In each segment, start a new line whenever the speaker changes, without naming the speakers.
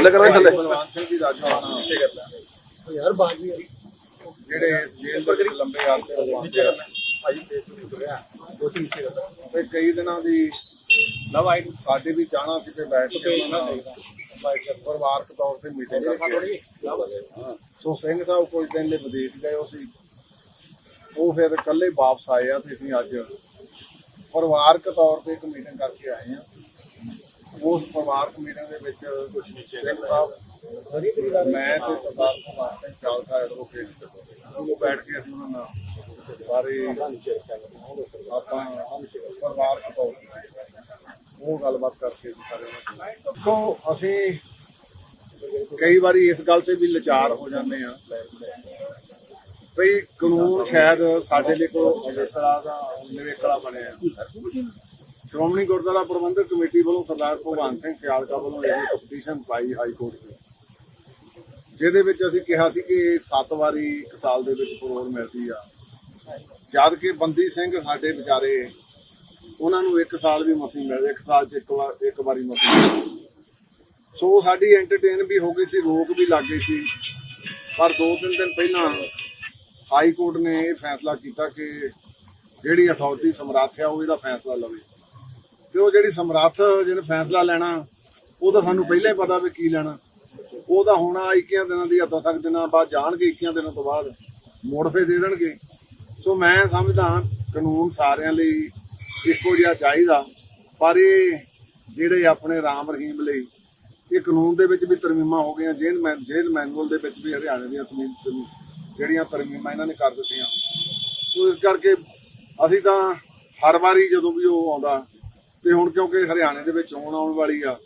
ਥੱਲੇ ਕਰਾਂਗੇ ਥੱਲੇ।
ਬਲਵੰਤ ਸਿੰਘ ਜੀ ਰਾਜਵਾਨਾ
ਯਾਰ ਬਾਜੀ
ਜਿਹੜੇ ਇਸ ਜੇਲ੍ਹ ਦੇ ਵਿੱਚ ਲੰਬੇ ਅਰਸੇ ਤੋਂ ਬੰਦ ਆ
ਭਾਈ ਫੇਸ ਨਹੀਂ ਰਿਹਾ ਦੋ ਤਿੰਨ ਨੀਚੇ ਕਰਦਾ
ਤੇ ਕਈ ਦਿਨਾਂ ਦੀ
ਲਵ ਆਈਡ
ਸਾਡੀ ਵੀ ਚਾਹਨਾ ਸੀ ਕਿ ਬੈਠ ਕੇ ਉਹਨਾਂ ਨਾਲ ਪਰਿਵਾਰਕ ਤੌਰ ਤੇ ਮੀਟਿੰਗ ਕਰਕੇ ਸੋ ਸਿੰਘ ਸਾਹਿਬ ਕੁਝ ਦਿਨ ਲਈ ਵਿਦੇਸ਼ ਗਏ ਉਹ ਸੀ। ਉਹ ਫਿਰ ਇਕੱਲੇ ਵਾਪਸ ਆਏ ਆ ਤੇ ਅਸੀਂ ਅੱਜ ਪਰਿਵਾਰਕ ਤੌਰ ਤੇ ਇੱਕ ਮੀਟਿੰਗ ਕਰਕੇ ਆਏ ਆ। ਪਰਿਵਾਰਕ ਮੀਟਿੰਗ ਦੇ ਵਿੱਚ ਕੁਝ ਸਿੰਘ ਸਾਹਿਬ ਮੈਂ ਤੇ ਸਰਦਾਰ ਕੁਮਾਰ ਸਿੰਘ ਸਿਆਲ ਐਡਵੋਕੇਟ ਉਹ ਬੈਠ ਕੇ ਅਸੀਂ ਉਹਨਾਂ ਨਾਲ ਸਾਰੇ ਆਪਾਂ ਪਰਿਵਾਰਕ ਤੌਰ ਉਹ ਗੱਲਬਾਤ ਕਰਕੇ ਅਸੀਂ ਸਾਰੇ ਦੇਖੋ, ਅਸੀਂ ਕਈ ਵਾਰੀ ਇਸ ਗੱਲ ਤੇ ਵੀ ਲਚਾਰ ਹੋ ਜਾਂਦੇ ਆ ਭਈ ਕਾਨੂੰਨ ਸ਼ਾਇਦ ਸਾਡੇ ਲਈ ਕੋਈ ਅਵੇਸਲਾ ਦਾ ਨਿਵੇਕਲਾ ਬਣਿਆ। ਸ਼੍ਰੋਮਣੀ ਗੁਰਦੁਆਰਾ ਪ੍ਰਬੰਧਕ ਕਮੇਟੀ ਵੱਲੋਂ ਸਰਦਾਰ ਭਗਵਾਨ ਸਿੰਘ ਸਿਆਲਕਾ ਵੱਲੋਂ ਇਹ ਪਟੀਸ਼ਨ ਪਾਈ ਹਾਈ ਕੋਰਟ 'ਚ। ਜਿਹਦੇ ਵਿੱਚ ਅਸੀਂ ਕਿਹਾ ਸੀ ਕਿ 7 ਵਾਰੀ ਇੱਕ ਸਾਲ ਦੇ ਵਿੱਚ ਪਰੋਲ ਮਿਲਦੀ ਆ। ਜਦ ਕਿ ਬੰਦੀ ਸਿੰਘ ਸਾਡੇ ਵਿਚਾਰੇ, ਉਹਨਾਂ ਨੂੰ ਇੱਕ ਸਾਲ ਵੀ ਮਸੀਂ ਮਿਲਦੇ ਇੱਕ ਸਾਲ 'ਚ ਇੱਕ ਵਾਰ, ਇੱਕ ਵਾਰੀ ਮਸੀਂ ਸੋ ਸਾਡੀ ਐਂਟਰਟੇਨ ਵੀ ਹੋ ਗਈ ਸੀ, ਰੋਕ ਵੀ ਲੱਗ ਗਈ ਸੀ। ਪਰ ਦੋ ਤਿੰਨ ਦਿਨ ਪਹਿਲਾਂ ਹਾਈ ਕੋਰਟ ਨੇ ਇਹ ਫੈਸਲਾ ਕੀਤਾ ਕਿ ਜਿਹੜੀ ਅਥਾਰਟੀ ਸਮਰੱਥ ਆ, ਉਹ ਇਹਦਾ ਫੈਸਲਾ ਲਵੇ। ਤੇ ਉਹ ਜਿਹੜੀ ਸਮਰੱਥ ਜਿਹਨੇ ਫੈਸਲਾ ਲੈਣਾ, ਉਹ ਤਾਂ ਸਾਨੂੰ ਪਹਿਲਾਂ ਹੀ ਪਤਾ ਵੀ ਕੀ ਲੈਣਾ। ਉਹ ਤਾਂ ਹੁਣ 21 ਦਿਨਾਂ ਦੀ ਹੱਦਾਂ ਤੱਕ ਦਿਨਾਂ ਬਾਅਦ ਜਾਣਗੇ 21 ਦਿਨਾਂ ਤੋਂ ਬਾਅਦ ਮੋੜ ਫੇ ਦੇ ਦੇਣਗੇ। ਸੋ ਮੈਂ ਸਮਝਦਾ ਕਾਨੂੰਨ ਸਾਰਿਆਂ ਲਈ ਇੱਕੋ ਜਿਹਾ ਚਾਹੀਦਾ, ਪਰ ਇਹ ਜਿਹੜੇ ਆਪਣੇ ਰਾਮ ਰਹੀਮ ਲਈ, ਇਹ ਕਾਨੂੰਨ ਦੇ ਵਿੱਚ ਵੀ ਤਰਮੀਮਾਂ ਹੋ ਗਈਆਂ, ਜੇਲ੍ਹ ਮੈਂ, ਜੇਲ੍ਹ ਮੈਨੂਅਲ ਦੇ ਵਿੱਚ ਵੀ ਹਰਿਆਣੇ ਦੀਆਂ ਤਰਮੀਮ ਤਰਮੀਮ- ਜਿਹੜੀਆਂ ਤਰਮੀਮਾਂ ਇਹਨਾਂ ਨੇ ਕਰ ਦਿੱਤੀਆਂ। ਸੋ ਇਸ ਕਰਕੇ ਅਸੀਂ ਤਾਂ ਹਰ ਵਾਰੀ ਜਦੋਂ ਵੀ ਉਹ ਆਉਂਦਾ ਤੇ ਹੁਣ ਕਿਉਂਕਿ ਹਰਿਆਣੇ ਦੇ ਵਿੱਚ ਚੋਣ ਆਉਣ ਵਾਲੀ ਆ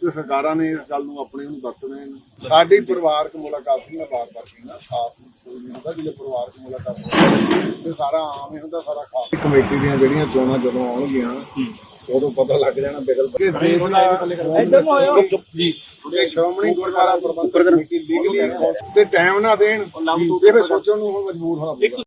ਤੇ ਸਰਕਾਰਾਂ ਨੇ ਇਸ ਗੱਲ ਨੂੰ ਆਪਣੇ ਨੂੰ ਵਰਤਣੇ ਨੇ। ਸਾਡੀ ਪਰਿਵਾਰਕ ਮੁਲਾਕਾਤ ਸੀ ਮੈਂ ਬਾਤ ਕਰਦੀ ਨਾ ਖਾਸ ਕੋਈ ਨਹੀਂ ਹੁੰਦਾ ਜਿਹੜੇ ਪਰਿਵਾਰਕ ਮੁਲਾਕਾਤ ਤੇ ਸਾਰਾ ਆਮ ਹੀ ਹੁੰਦਾ ਸਾਰਾ ਖਾਸ। ਕਮੇਟੀ ਦੀਆਂ ਜਿਹੜੀਆਂ ਚੋਣਾਂ ਜਦੋਂ ਆਉਣਗੀਆਂ ਉਦੋਂ ਪਤਾ ਲੱਗ ਜਾਣਾ ਬਿਗਲ ਕਿ ਦੇਸ਼ ਦਾ
ਇੱਧਰ ਨੂੰ ਆਇਓ।
ਚੁੱਪ ਜੀ।
ਇਹ ਸ਼੍ਰੋਮਣੀ ਗੁਰਦੁਆਰਾ ਪ੍ਰਬੰਧਕ ਕਮੇਟੀ ਲੀਗਲੀ ਤੇ ਟਾਈਮ ਨਾ ਦੇਣ। ਇਹ ਸੋਚਣ ਨੂੰ ਹੁਣ ਮਜਬੂਰ ਹੋਣਾ ਪਊਗਾ